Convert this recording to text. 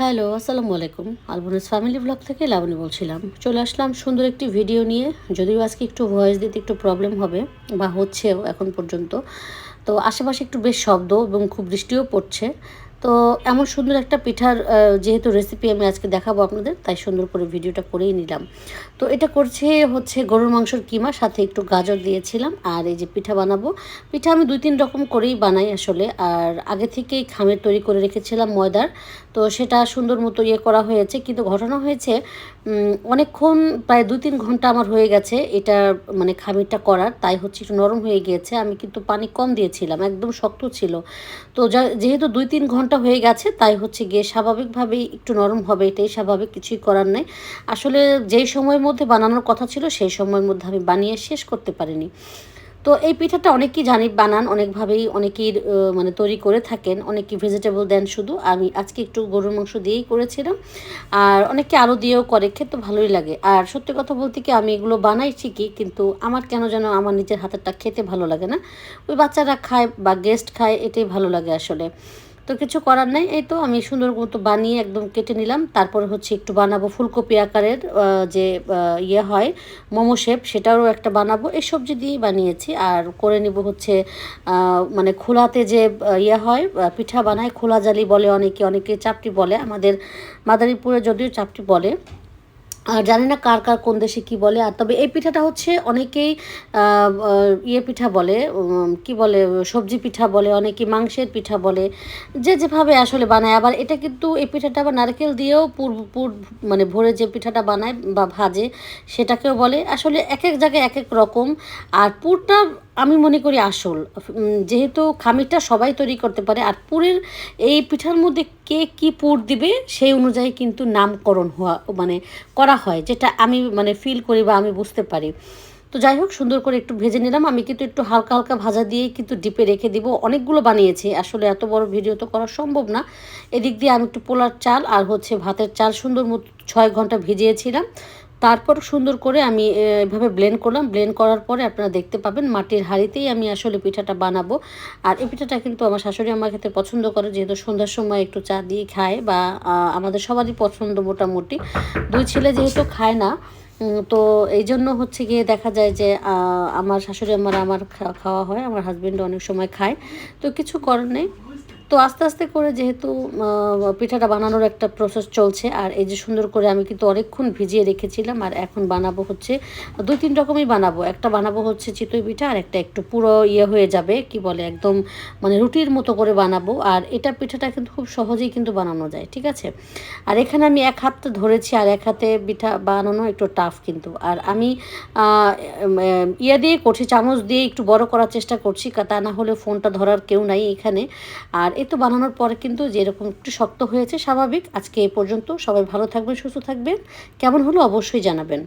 Hello, আসসালামু আলাইকুম। আলবনাস family blog থেকে লাবণী বলছিলাম। চলে আসলাম সুন্দর একটি ভিডিও নিয়ে। যদিও আজকে একটু ভয়েস দিতে একটু প্রবলেম হবে, বা হচ্ছেও এখন পর্যন্ত। তো আশেপাশে একটু বেশ শব্দ এবং খুব বৃষ্টিও পড়ছে। তো এমন সুন্দর একটা পিঠার যেহেতু রেসিপি আমি আজকে দেখাবো আপনাদের, তাই সুন্দর করে ভিডিওটা করেই নিলাম। তো এটা করছে হচ্ছে গরুর মাংসর কিমা, সাথে একটু গাজর দিয়েছিলাম, আর এই যে পিঠা বানাবো। পিঠা আমি দুই তিন রকম করেই বানাই আসলে, আর আগে থেকেই খামের তৈরি করে রেখেছিলাম ময়দার। তো সেটা সুন্দর মতো ইয়ে করা হয়েছে, কিন্তু ঘটনা হয়েছে অনেকক্ষণ, প্রায় দু তিন ঘণ্টা আমার হয়ে গেছে এটা মানে খামিরটা করার, তাই হচ্ছে একটু নরম হয়ে গিয়েছে। আমি কিন্তু পানি কম দিয়েছিলাম, একদম শক্ত ছিল। তো যেহেতু দুই তিন ঘণ্টা হয়ে গেছে, তাই হচ্ছে গিয়ে স্বাভাবিকভাবেই একটু নরম হবে, এটাই স্বাভাবিক, কিছুই করার নেই। আসলে যেই সময়ের মধ্যে বানানোর কথা ছিল, সেই সময়ের মধ্যে আমি বানিয়ে শেষ করতে পারিনি। তো এই পিঠাটা অনেকেই জানি, বানান অনেকভাবেই অনেকেই মানে তৈরি করে থাকেন অনেকে ভেজিটেবল দেন শুধু। আমি আজকে একটু গরুর মাংস দিয়েই করেছিলাম, আর অনেকে আলু দিয়েও করে, খেতে ভালোই লাগে। আর সত্যি কথা বলতে কি, আমি এগুলো বানাই ঠিকই কিন্তু আমার কেন যেন আমার নিজের হাতেরটা খেতে ভালো লাগে না। ওই বাচ্চারা খায় বা গেস্ট খায়, এটাই ভালো লাগে আসলে। তো কিছু করার নাই। এই তো আমি সুন্দর মতো বানিয়ে একদম কেটে নিলাম। তারপরে হচ্ছে একটু বানাবো ফুলকপি আকারের যে ইয়ে হয়, মোমো শেপ, সেটারও একটা বানাবো। এই সবজি দিয়েই বানিয়েছি। আর করে নিব হচ্ছে মানে খোলাতে যে ইয়ে হয় পিঠা বানায়, খোলা জালি বলে অনেকে অনেকে চাপটি বলে। আমাদের মাদারীপুরে যদিও চাপটি বলে। আর জানি না কার কার কোন দেশে কি বলে। আর তবে এই পিঠাটা হচ্ছে অনেকেই ইয়ে পিঠা বলে কি বলে, সবজি পিঠা বলে, অনেকে মাংসের পিঠা বলে, যে যেভাবে আসলে বানায়। আবার এটা কিন্তু এই পিঠাটা আবার নারকেল দিয়েও পুর পুর মানে ভরে যে পিঠাটা বানায় বা ভাজে, সেটাকেও বলে। আসলে এক এক জায়গায় এক এক রকম। আর পুরটা আমি মনে করি আসল। যেহেতু খামিরটা সবাই তৈরি করতে পারে, আর পুরের এই পিঠার মধ্যে কে কি পুর দিবে সেই অনুযায়ী কিন্তু নামকরণ হওয়া মানে করা হয়, যেটা আমি মানে ফিল করি বা আমি বুঝতে পারি। তো যাই হোক, সুন্দর করে একটু ভেজে নিলাম। আমি কিন্তু একটু হালকা হালকা ভাজা দিয়েই কিন্তু ডিপে রেখে দিব। অনেকগুলো বানিয়েছি। আসলে এত বড় ভিডিও তো করা সম্ভব না। এদিক দিয়ে আমি একটু পোলার চাল আর হচ্ছে ভাতের চাল সুন্দর মতো ছয় ঘণ্টা ভিজিয়েছিলাম। তারপর সুন্দর করে আমি এভাবে ব্লেন্ড করলাম। ব্লেন্ড করার পরে আপনারা দেখতে পাবেন মাটির হাঁড়িতেই আমি আসলে পিঠাটা বানাবো। আর এই পিঠাটা কিন্তু আমার শাশুড়ি আমার খেতে পছন্দ করে, যেহেতু সন্ধ্যার সময় একটু চা দিয়ে খায় বা আমাদের সবারই পছন্দ মোটামুটি। দুই ছেলে যেহেতু খায় না তো এই জন্য হচ্ছে গিয়ে দেখা যায় যে আমার শাশুড়ি আমার আমার খাওয়া হয়, আমার হাজব্যান্ড অনেক সময় খায়। তো কিছু করার নেই। তো আস্তে আস্তে করে যেহেতু পিঠাটা বানানোর একটা প্রসেস চলছে, আর এই যে সুন্দর করে আমি কিন্তু অনেকক্ষণ ভিজিয়ে রেখেছিলাম, আর এখন বানাবো হচ্ছে, দুই তিন রকমই বানাবো। একটা বানাবো হচ্ছে চিতই পিঠা, আর একটা একটু পুরো ইয়ে হয়ে যাবে, কি বলে একদম মানে রুটির মতো করে বানাবো। আর এটা পিঠাটা কিন্তু খুব সহজেই কিন্তু বানানো যায়, ঠিক আছে? আর এখানে আমি এক হাত ধরেছি, আর এক হাতে পিঠা বানানো একটু টাফ কিন্তু। আর আমি ইয়ে দিয়ে করছি, চামচ দিয়ে একটু বড় করার চেষ্টা করছি তা না হলে ফোনটা ধরার কেউ নাই এখানে। আর এই তো বানানোর পরে কিন্তু যেরকম একটু শক্ত হয়েছে, স্বাভাবিক। আজকে এ পর্যন্ত সবাই ভালো থাকবেন, সুস্থ থাকবেন। কেমন হলো অবশ্যই জানাবেন।